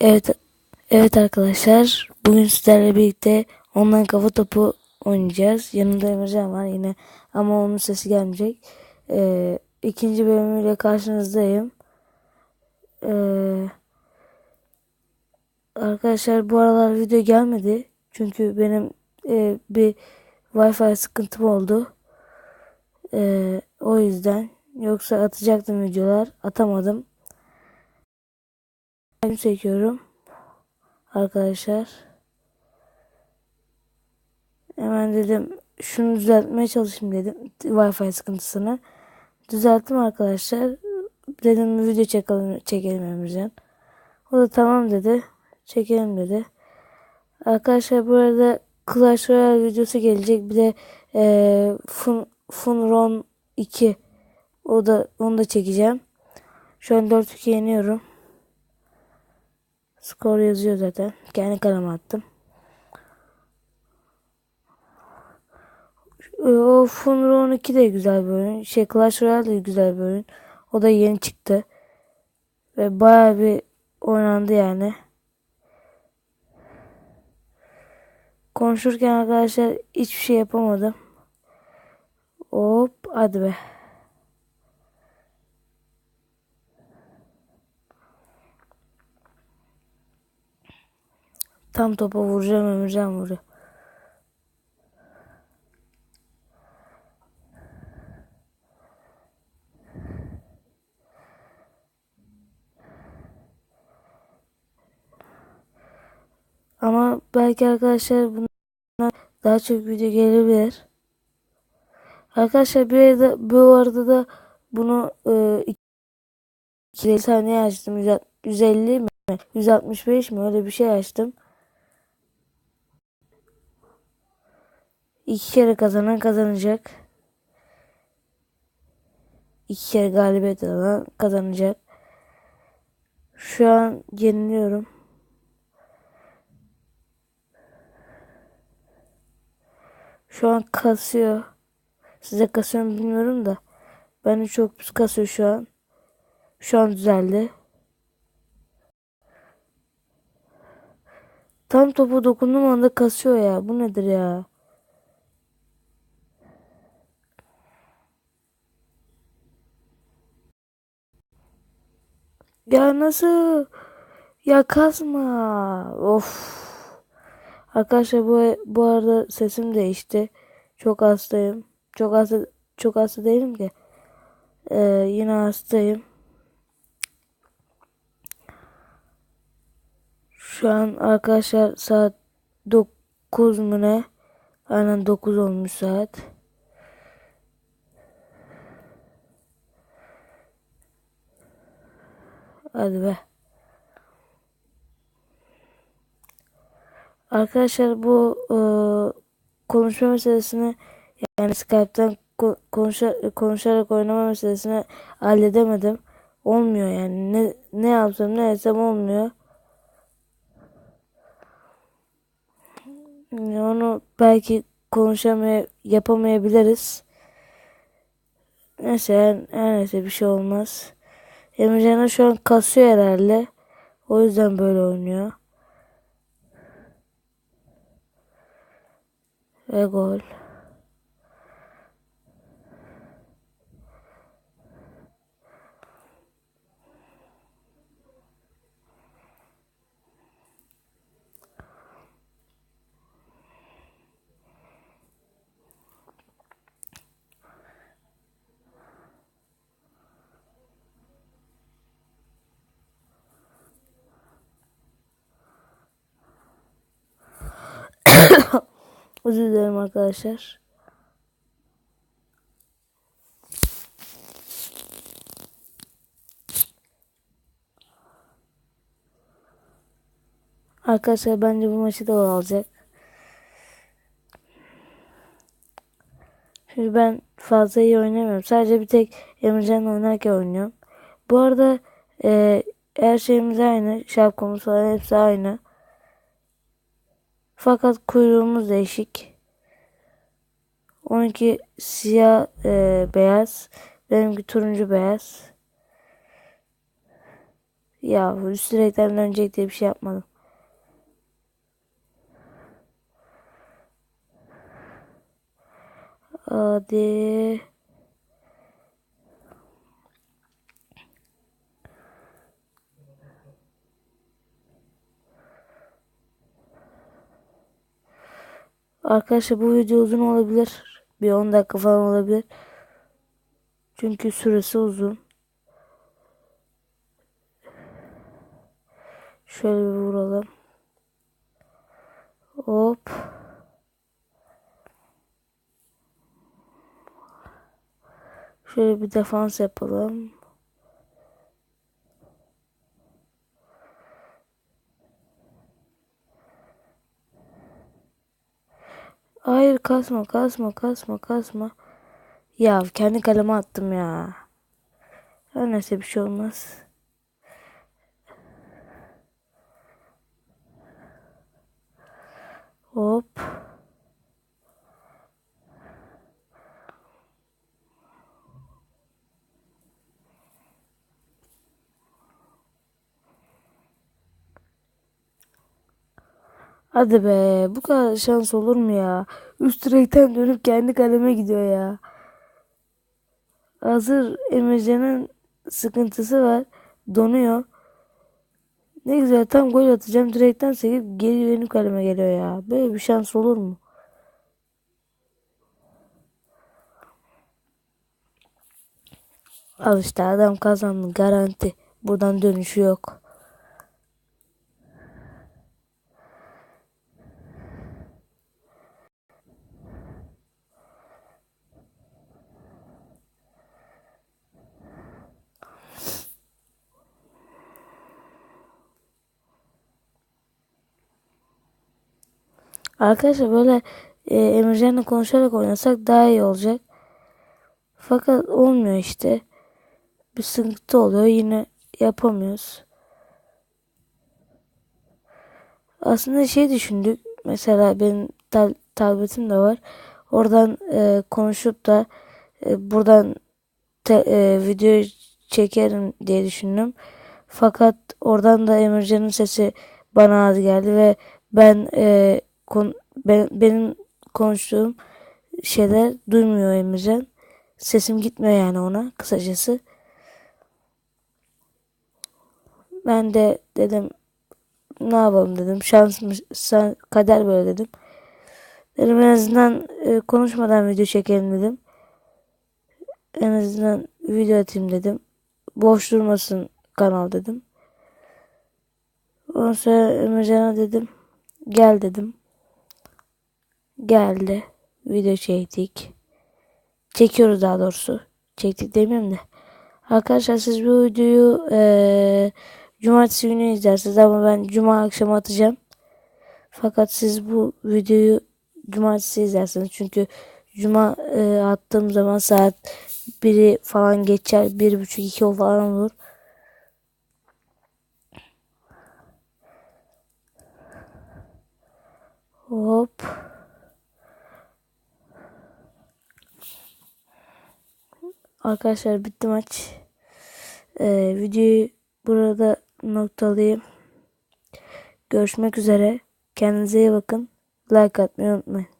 Evet, evet arkadaşlar. Bugün sizlerle birlikte online kafa topu oynayacağız. Yanımda Emircan var yine ama onun sesi gelmeyecek. Ee, ikinci bölümüyle karşınızdayım. Ee, arkadaşlar bu aralar video gelmedi. Çünkü benim e, bir Wi-Fi sıkıntım oldu. Ee, o yüzden yoksa atacaktım videolar atamadım. Ben çekiyorum arkadaşlar. Hemen dedim şunu düzeltmeye çalışayım dedim Wi-Fi sıkıntısını. Düzelttim arkadaşlar. Dedim video çekelim, çekelim Emircan. O da tamam dedi. Çekelim dedi. Arkadaşlar bu arada Clash Royale videosu gelecek. Bir de e, Fun, Funron 2 o da onu da çekeceğim. Şu an 4-2 yeniyorum. Skor yazıyor zaten. Kendi kaleme attım. O Funro 12 de güzel bir oyun. Şey Clash Royale de güzel bir oyun. O da yeni çıktı. Ve baya bir oynandı yani. Konuşurken arkadaşlar hiçbir şey yapamadım. Hop hadi be. Tam topa vuracağım Emircan vuruyor. Ama belki arkadaşlar bundan daha çok video gelebilir. Arkadaşlar bir arada bu arada da bunu e, 2 saniye açtım. 150 mi? 165 mi? Öyle bir şey açtım. İki kere kazanan kazanacak. İki kere galibiyet alan kazanacak. Şu an yeniliyorum. Şu an kasıyor. Size kasıyor mu bilmiyorum da. Beni çok pis kasıyor şu an. Şu an düzeldi. Tam topu dokunduğum anda kasıyor ya. Bu nedir ya? Ya nasıl? Ya kasma. Of. Arkadaşlar bu bu arada sesim değişti. Çok hastayım. Çok hasta çok hasta değilim ki. Ee, yine hastayım. Şu an arkadaşlar saat 9 mu ne? Aynen 9 olmuş saat. Hadi be. Arkadaşlar bu e, konuşma meselesini yani Skype'tan konuşa, konuşarak oynama meselesini halledemedim. Olmuyor yani. Ne, ne yapsam ne etsem olmuyor. Onu belki konuşamay yapamayabiliriz. Neyse her neyse bir şey olmaz. Emrecan şu an kasıyor herhalde. O yüzden böyle oynuyor. Ve gol. Özür dilerim arkadaşlar. Arkadaşlar bence bu maçı da alacak. Çünkü ben fazla iyi oynamıyorum. Sadece bir tek Emircan oynarken oynuyorum. Bu arada e, her şeyimiz aynı. Şapkamız falan hepsi aynı. Fakat kuyruğumuz değişik. Onunki siyah e, beyaz. Benimki turuncu beyaz. Ya üst direkten dönecek diye bir şey yapmadım. Hadi. Arkadaşlar bu video uzun olabilir. Bir 10 dakika falan olabilir. Çünkü süresi uzun. Şöyle bir vuralım. Hop. Şöyle bir defans yapalım. Hayır kasma kasma kasma kasma. Ya kendi kaleme attım ya. Her neyse bir şey olmaz. Hop. Hadi be bu kadar şans olur mu ya? Üst direkten dönüp kendi kaleme gidiyor ya. Hazır Emircan'ın sıkıntısı var. Donuyor. Ne güzel tam gol atacağım. Direkten sekip geri benim kaleme geliyor ya. Böyle bir şans olur mu? Al işte adam kazandı garanti. Buradan dönüşü yok. Arkadaşlar böyle e, Emircan'la konuşarak oynasak daha iyi olacak. Fakat olmuyor işte. Bir sıkıntı oluyor. Yine yapamıyoruz. Aslında şey düşündük. Mesela benim tab tabletim de var. Oradan e, konuşup da e, buradan te, e, video çekerim diye düşündüm. Fakat oradan da Emircan'ın sesi bana az geldi ve ben e, kon, ben, benim konuştuğum şeyler duymuyor Emircan. Sesim gitmiyor yani ona kısacası. Ben de dedim ne yapalım dedim. Şansmış, sen, kader böyle dedim. Dedim en azından e, konuşmadan video çekelim dedim. En azından video atayım dedim. Boş durmasın kanal dedim. Ondan sonra Emircan'a dedim. Gel dedim. Geldi. Video çektik. Çekiyoruz daha doğrusu. Çektik demeyeyim de. Arkadaşlar siz bu videoyu e, cumartesi günü izlersiniz ama ben cuma akşamı atacağım. Fakat siz bu videoyu cumartesi izlersiniz. Çünkü cuma e, attığım zaman saat 1'i falan geçer. 1.30-2 falan olur. Hop. Arkadaşlar bitti maç. Ee, videoyu burada noktalayayım. Görüşmek üzere. Kendinize iyi bakın. Like atmayı unutmayın.